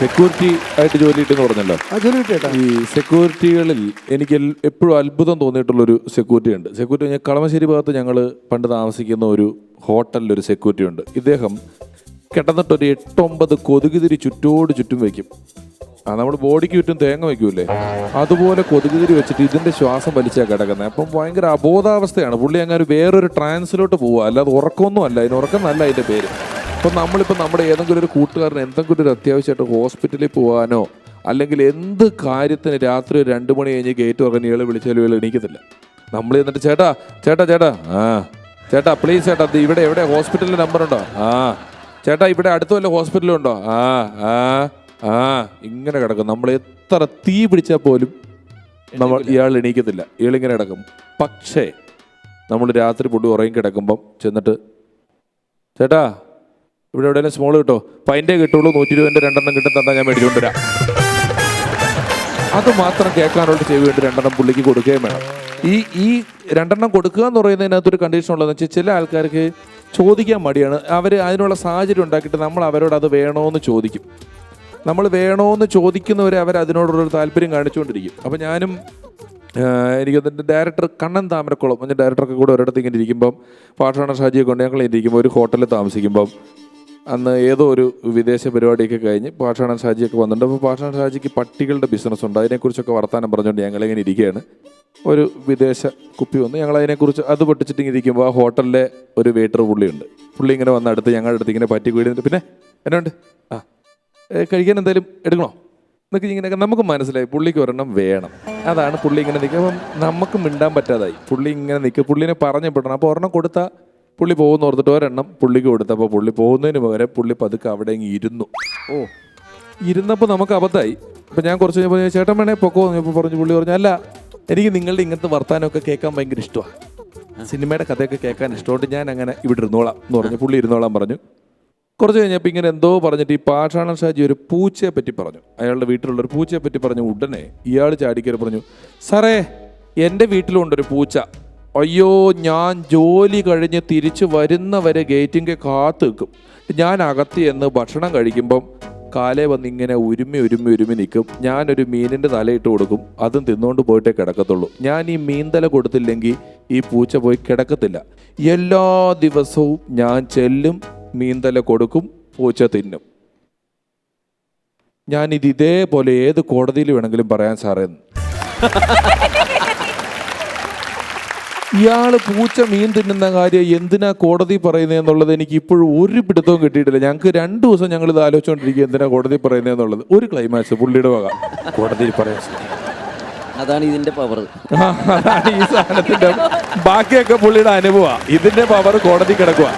Security ആയിട്ട് ജോലി കിട്ടിയെന്ന് പറഞ്ഞല്ലോ. ആ ജോലി കിട്ടിയേട്ടാ? ഈ സെക്യൂരിറ്റികളിൽ എനിക്ക് എൽ- എപ്പോഴും അത്ഭുതം തോന്നിയിട്ടുള്ളൊരു സെക്യൂരിറ്റി ഉണ്ട്. സെക്യൂരിറ്റി ഞാൻ കളമശ്ശേരി ഭാഗത്ത് ഞങ്ങൾ പണ്ട് താമസിക്കുന്ന ഒരു ഹോട്ടലിൽ ഒരു സെക്യൂരിറ്റി ഉണ്ട്. ഇദ്ദേഹം കിടന്നിട്ട് ഒരു എട്ടൊമ്പത് കൊതുകുതിരി ചുറ്റോട് ചുറ്റും വയ്ക്കും ആ നമ്മൾ ബോഡിക്ക് ചുറ്റും തേങ്ങ വയ്ക്കൂലേ അതുപോലെ കൊതുകുതിരി വെച്ചിട്ട് ഇതിന്റെ ശ്വാസം വലിച്ചാ കിടക്കുന്നത് അപ്പം ഭയങ്കര അബോധാവസ്ഥയാണ്. പുള്ളി അങ്ങനെ വേറൊരു ട്രാൻസിലോട്ട് പോവുക അല്ലാതെ ഉറക്കമൊന്നും അല്ല. അതിന് ഉറക്കം നല്ല അതിന്റെ പേര്. അപ്പം നമ്മളിപ്പോൾ നമ്മുടെ ഏതെങ്കിലും ഒരു കൂട്ടുകാരൻ എന്തെങ്കിലും ഒരു അത്യാവശ്യമായിട്ട് ഹോസ്പിറ്റലിൽ പോകാനോ അല്ലെങ്കിൽ എന്ത് കാര്യത്തിന് രാത്രി ഒരു രണ്ട് മണി കഴിഞ്ഞ് ഗേറ്റ് തുറന്ന് ഇയാൾ വിളിച്ചാലും ഇയാൾ എണീക്കത്തില്ല. നമ്മൾ എന്നിട്ട് ചേട്ടാ ചേട്ടാ ചേട്ടാ ആ ചേട്ടാ പ്ലീസ് ചേട്ടാ ഇവിടെ എവിടെ ഹോസ്പിറ്റലിന്റെ നമ്പർ ഉണ്ടോ? ആ ചേട്ടാ ഇവിടെ അടുത്ത വല്ല ഹോസ്പിറ്റലും ഉണ്ടോ? ആ ആ ആ ഇങ്ങനെ കിടക്കും. നമ്മൾ എത്ര തീ പിടിച്ചാൽ പോലും നമ്മൾ ഇയാൾ എണീക്കത്തില്ല. ഇയാളിങ്ങനെ കിടക്കും. പക്ഷേ നമ്മൾ രാത്രി പൊടി ഉറങ്ങി കിടക്കുമ്പം ചെന്നിട്ട് ചേട്ടാ ഇവിടെ എവിടെയെങ്കിലും സ്മോൾ കിട്ടോ? പൈന്റെ കിട്ടുള്ളൂ നൂറ്റി ഇരുപതിന്റെ രണ്ടെണ്ണം കിട്ടും തന്നാൽ ഞാൻ മേടിച്ചുകൊണ്ട് വരാം. അത് മാത്രം കേൾക്കാനുള്ള ചെവി വേണ്ടി രണ്ടെണ്ണം പുള്ളിക്ക് കൊടുക്കുകയും വേണം. ഈ ഈ രണ്ടെണ്ണം കൊടുക്കുക എന്ന് പറയുന്നതിനകത്തൊരു കണ്ടീഷൻ ഉള്ളതെന്ന് വെച്ചാൽ ചില ആൾക്കാർക്ക് ചോദിക്കാൻ മടിയാണ്. അവർ അതിനുള്ള സാഹചര്യം ഉണ്ടാക്കിയിട്ട് നമ്മൾ അവരോട് അത് വേണോന്ന് ചോദിക്കും. നമ്മൾ വേണോന്ന് ചോദിക്കുന്നവരെ അവർ അതിനോടുള്ളൊരു താല്പര്യം കാണിച്ചുകൊണ്ടിരിക്കും. അപ്പോൾ ഞാനും എനിക്ക് ഡയറക്ടർ കണ്ണൻ താമരക്കുളം എന്റെ ഡയറക്ടറൊക്കെ കൂടെ ഒരിടത്ത് ഇങ്ങനെ ഇരിക്കുമ്പം പാട്ടാണ് ഷാജിയെ കൊണ്ട് ഞങ്ങൾ ഇരിക്കുമ്പോൾ ഒരു ഹോട്ടലിൽ താമസിക്കുമ്പം അന്ന് ഏതോ ഒരു വിദേശ പരിപാടിയൊക്കെ കഴിഞ്ഞ് പാഷാണൻ ഷാജിയൊക്കെ വന്നിട്ടുണ്ട്. അപ്പോൾ പാഷാണൻ ഷാജിക്ക് പട്ടികളുടെ ബിസിനസ് ഉണ്ട്. അതിനെക്കുറിച്ചൊക്കെ വർത്താനം പറഞ്ഞുകൊണ്ട് ഞങ്ങളിങ്ങനെ ഇരിക്കുകയാണ്. ഒരു വിദേശ കുപ്പി വന്ന്. ഞങ്ങൾ അതിനെക്കുറിച്ച് അത് പൊട്ടിച്ചിട്ട് ഇരിക്കുമ്പോൾ ആ ഹോട്ടലിലെ ഒരു വെയിറ്റർ പുള്ളിയുണ്ട്. പുള്ളി ഇങ്ങനെ വന്ന അടുത്ത് ഞങ്ങളുടെ അടുത്ത് ഇങ്ങനെ പറ്റി വീടുന്നുണ്ട് പിന്നെ എന്നുണ്ട് ആ കഴിക്കാൻ എന്തായാലും എടുക്കണോ? എന്നൊക്കെ ഇങ്ങനെയൊക്കെ നമുക്ക് മനസ്സിലായി. പുള്ളിക്ക് ഒരെണ്ണം വേണം. അതാണ് പുള്ളി ഇങ്ങനെ നിൽക്കുക അപ്പം നമുക്ക് മിണ്ടാൻ പറ്റാതായി. പുള്ളി ഇങ്ങനെ നിൽക്കുക പുള്ളിനെ പറഞ്ഞു പെടണം അപ്പോൾ ഒരെണ്ണം കൊടുത്താൽ പുള്ളി പോകുന്ന ഓർത്തിട്ട് ഒരെണ്ണം പുള്ളിക്ക് കൊടുത്തപ്പോൾ പുള്ളി പോകുന്നതിന് പകരം പുള്ളി പതുക്കെ അവിടെ ഇരുന്നു. ഓ. ഇരുന്നപ്പോൾ നമുക്ക് അബദ്ധമായി അപ്പം ഞാൻ കുറച്ച് കഴിഞ്ഞപ്പോൾ ചേട്ടൻ വേണേ പൊക്കോ എന്ന് പറഞ്ഞു പുള്ളി പറഞ്ഞു അല്ല എനിക്ക് നിങ്ങളുടെ ഇങ്ങനത്തെ വർത്താനമൊക്കെ കേൾക്കാൻ ഭയങ്കര ഇഷ്ടമാണ് സിനിമയുടെ കഥയൊക്കെ കേൾക്കാൻ ഇഷ്ടമുണ്ട്. ഞാൻ അങ്ങനെ ഇവിടെ ഇരുന്നോളാം എന്ന് പറഞ്ഞു പുള്ളി ഇരുന്നോളാം പറഞ്ഞു. കുറച്ച് കഴിഞ്ഞപ്പോൾ ഇങ്ങനെ എന്തോ പറഞ്ഞിട്ട് ഈ പാഷാണ ഷാജി ഒരു പൂച്ചയെ പറ്റി പറഞ്ഞു. അയാളുടെ വീട്ടിലുള്ള ഒരു പൂച്ചയെ പറ്റി പറഞ്ഞു ഉടനെ ഇയാൾ ചാടിക്കറി പറഞ്ഞു സാറേ എന്റെ വീട്ടിലുണ്ടൊരു പൂച്ച. അയ്യോ ഞാൻ ജോലി കഴിഞ്ഞ് തിരിച്ചു വരുന്നവരെ ഗേറ്റിന്റെ കാത്തു നിൽക്കും ഞാൻ അകത്ത് എന്ന് ഭക്ഷണം കഴിക്കുമ്പം കാലേ വന്ന് ഇങ്ങനെ ഉരുമി ഉരുമി ഉരുമി നിൽക്കും. ഞാനൊരു മീനിന്റെ തലയിട്ട് കൊടുക്കും. അതും തിന്നുകൊണ്ട് പോയിട്ടേ കിടക്കത്തുള്ളൂ. ഞാൻ ഈ മീൻ തല കൊടുത്തില്ലെങ്കിൽ ഈ പൂച്ച പോയി കിടക്കത്തില്ല. എല്ലാ ദിവസവും ഞാൻ ചെല്ലും മീൻതല കൊടുക്കും പൂച്ച തിന്നും. ഞാനിത് ഇതേപോലെ ഏത് കോടതിയിൽ വേണമെങ്കിലും പറയാൻ സാറേ ഇയാൾ പൂച്ച മീൻ തിന്നുന്ന കാര്യം എന്തിനാ കോടതി പറയുന്നതെന്നുള്ളത് എനിക്ക് ഇപ്പോഴും ഒരു പിടുത്തവും കിട്ടിയിട്ടില്ല. ഞങ്ങൾക്ക് രണ്ട് ദിവസം ഞങ്ങൾ ഇത് ആലോചിച്ചുകൊണ്ടിരിക്കുക എന്തിനാ കോടതി പറയുന്നതെന്നുള്ളത് ഒരു ക്ലൈമാക്സ് പുള്ളിയുടെ വക. കോടതിയിൽ പറയാം. അതാണ് ഇതിന്റെ പവർ അതാണ് ഈ സാധനത്തിന്റെ ബാക്കിയൊക്കെ പുള്ളിയുടെ അനുഭവമാണ് ഇതിന്റെ പവർ കോടതി കിടക്കുക